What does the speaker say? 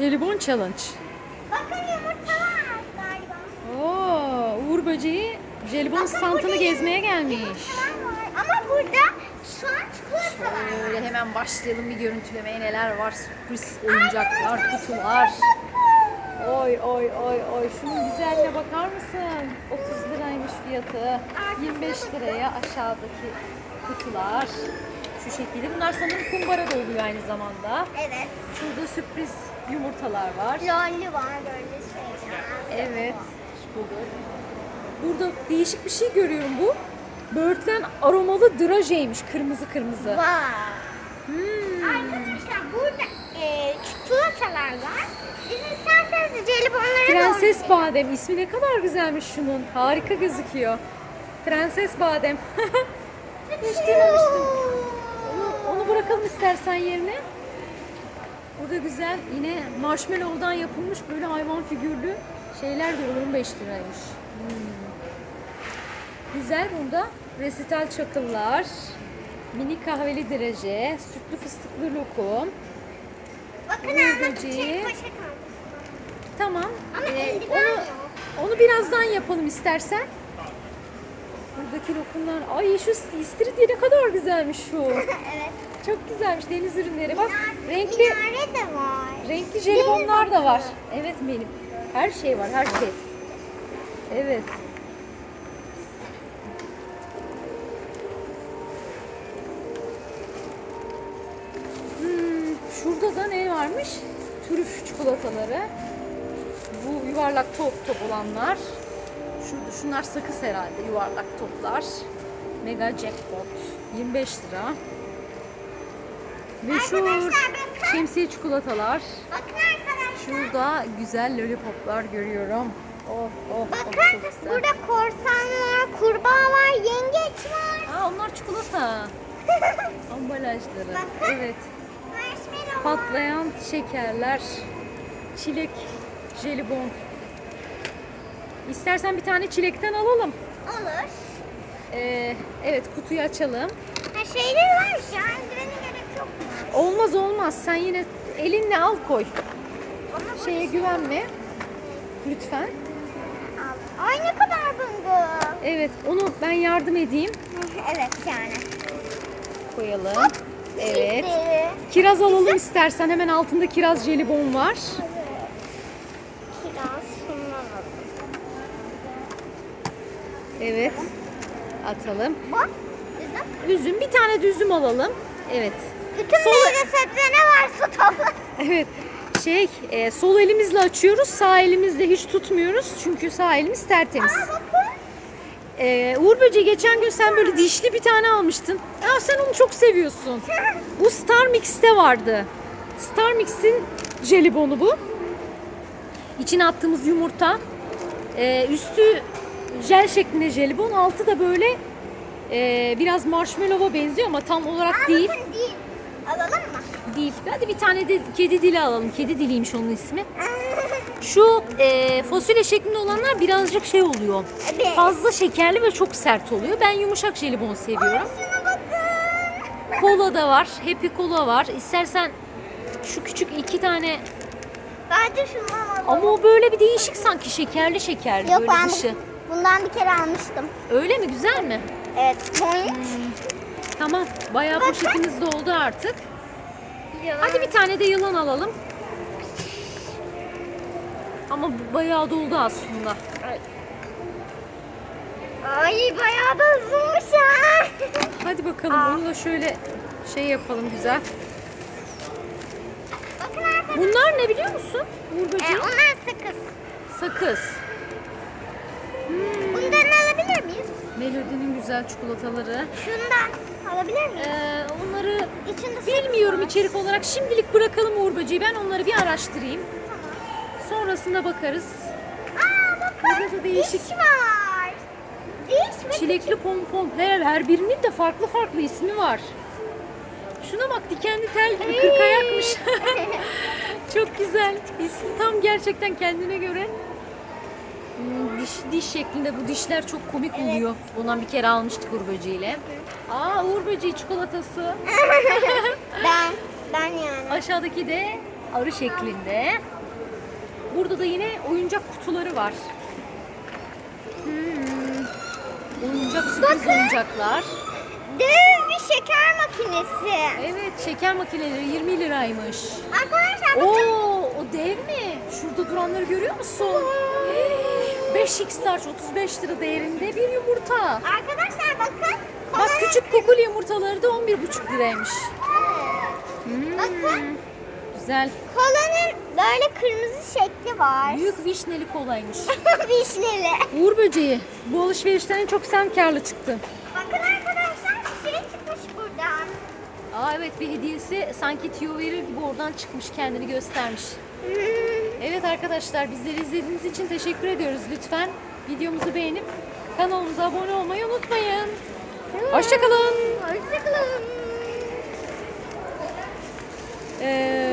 Jelibon challenge. Bakın yumurta var galiba. Oo, Uğur böceği jelibon Bakın standını gezmeye gelmiş. Ama burada şu an çikolatalar var. Şöyle hemen başlayalım bir görüntülemeye neler var. Sürpriz oyuncaklar, kutular. Oy oy oy oy. Şunun güzelliğine bakar mısın? 30 liraymış fiyatı. 25 liraya aşağıdaki kutular. Şu şekilde. Bunlar sanırım kumbara da oluyor aynı zamanda. Evet. Şurada sürpriz yumurtalar var. Lolli var böyle şeyler. Evet. Bulduk. Burada değişik bir şey görüyorum bu. Böğürtlen aromalı drajeymiş. Kırmızı kırmızı. Var. Hmm. Arkadaşlar burada e, çikolatalar var. Siz isterseniz jelibonları Prenses badem. ismi ne kadar güzelmiş şunun. Harika gözüküyor. Prenses badem. Hiç duymamıştım. Onu, onu bırakalım istersen yerine. Burada güzel yine marshmallow'dan yapılmış böyle hayvan figürlü şeyler de var. 15 liraymış. Hmm. Güzel burada resital çakıllar, mini kahveli derece, sütlü fıstıklı lokum. Bakın böceği. küçük poşet aldım. Tamam. Ama ee, onu, onu birazdan yapalım istersen. Buradaki lokumlar. Ay şu istiridye ne kadar güzelmiş şu. evet. Çok güzelmiş deniz ürünleri. Bak Minar- renkli Minare de var. renkli jelibonlar da var. Evet benim. Her şey var her şey. Evet. Hmm, şurada da ne varmış? Trüf çikolataları. Bu yuvarlak top top olanlar. Şurada şunlar sakız herhalde yuvarlak toplar. Mega jackpot 25 lira. Meşhur şemsiye çikolatalar. Bakın arkadaşlar. Şurada güzel lollipoplar görüyorum. Oh oh oh Bakın güzel. burada korsan var, kurbağa var, yengeç var. Aa onlar çikolata. Ambalajları. Bakın. Evet. Patlayan şekerler. Çilek, jelibon. İstersen bir tane çilekten alalım. Olur. Ee, evet kutuyu açalım. Ha şeyler var ya, eldivene gerek yok mu? Olmaz olmaz. Sen yine elinle al koy. Ama Şeye güvenme. Lütfen. Al. Ay ne kadar bungu. Evet onu ben yardım edeyim. evet yani. Koyalım. Evet. Kiraz alalım istersen. Hemen altında kiraz jelibon var. Kiraz şundan alalım. Evet. Atalım. Bu. Üzüm. Bir tane de üzüm alalım. Evet. Bütün Sol- meyve sebze ne varsa topla. Evet. Şey, e, sol elimizle açıyoruz, sağ elimizle hiç tutmuyoruz. Çünkü sağ elimiz tertemiz. Aa bakın. E, Uğur Böceği geçen gün sen böyle dişli bir tane almıştın. Ya sen onu çok seviyorsun. Bu Star Mix'te vardı. Star Mix'in jelibonu bu. İçine attığımız yumurta. E, üstü jel şeklinde jelibon. Altı da böyle e, biraz marshmallow'a benziyor ama tam olarak Aa değil. bakın değil. Alalım mı? Değil. Hadi bir tane de kedi dili alalım. Kedi diliymiş onun ismi. Şu e, fasulye şeklinde olanlar birazcık şey oluyor. Evet. Fazla şekerli ve çok sert oluyor. Ben yumuşak jelibon seviyorum. Bakın. Kola da var. Happy Cola var. İstersen şu küçük iki tane Bence şundan alalım. ama o böyle bir değişik sanki şekerli şekerli Yok böyle ben dışı. Bundan bir kere almıştım. Öyle mi? Güzel mi? Evet. Point. Tamam. Bayağı poşetimiz doldu artık. Hadi bir tane de yılan alalım. Ama bayağı doldu aslında. Ay bayağı da uzunmuş ha. Hadi bakalım Aa. bunu da şöyle şey yapalım güzel. bakın arkadaşlar. Bunlar ne biliyor musun? Ee, onlar sakız. Sakız. Bundan alabilir miyiz? Melodinin güzel çikolataları. Şundan alabilir miyiz? Ee, onları İçinde bilmiyorum içerik olarak. Şimdilik bırakalım Uğur böceği. Ben onları bir araştırayım. Sonrasında bakarız. Aa bakın. Burada da değişik. Diş var. Diş mi? Çilekli pompon. Her, her birinin de farklı farklı ismi var. Şuna bak dikenli tel gibi kırk ayakmış. Çok güzel. İsmi tam gerçekten kendine göre. Diş, diş şeklinde bu dişler çok komik oluyor. Bundan bir kere almıştık Uğur böceğiyle. Aa Uğur böceği çikolatası. Ben. Ben yani. Aşağıdaki de arı şeklinde. Burada da yine oyuncak kutuları var. Hmm. Oyuncak sürpriz Bakın. oyuncaklar. Dev bir şeker makinesi. Evet şeker makineleri 20 liraymış. Arkadaşlar bakın. Oo, o dev mi? Şurada duranları görüyor musun? 5x large 35 lira değerinde bir yumurta. Arkadaşlar bakın. Bak küçük kokul yumurtaları da 11,5 liraymış. Hmm, Bakın. Güzel. Kolanın böyle kırmızı şekli var. Büyük vişneli kolaymış. Vişneli. Uğur böceği. Bu alışverişten en çok sen karlı çıktın. Bakın arkadaşlar bir şey çıkmış buradan. Aa evet bir hediyesi sanki tüyo verir gibi oradan çıkmış kendini göstermiş. Hmm. Evet arkadaşlar bizleri izlediğiniz için teşekkür ediyoruz. Lütfen videomuzu beğenip kanalımıza abone olmayı unutmayın. Hoşçakalın. Hoşçakalın. Ee,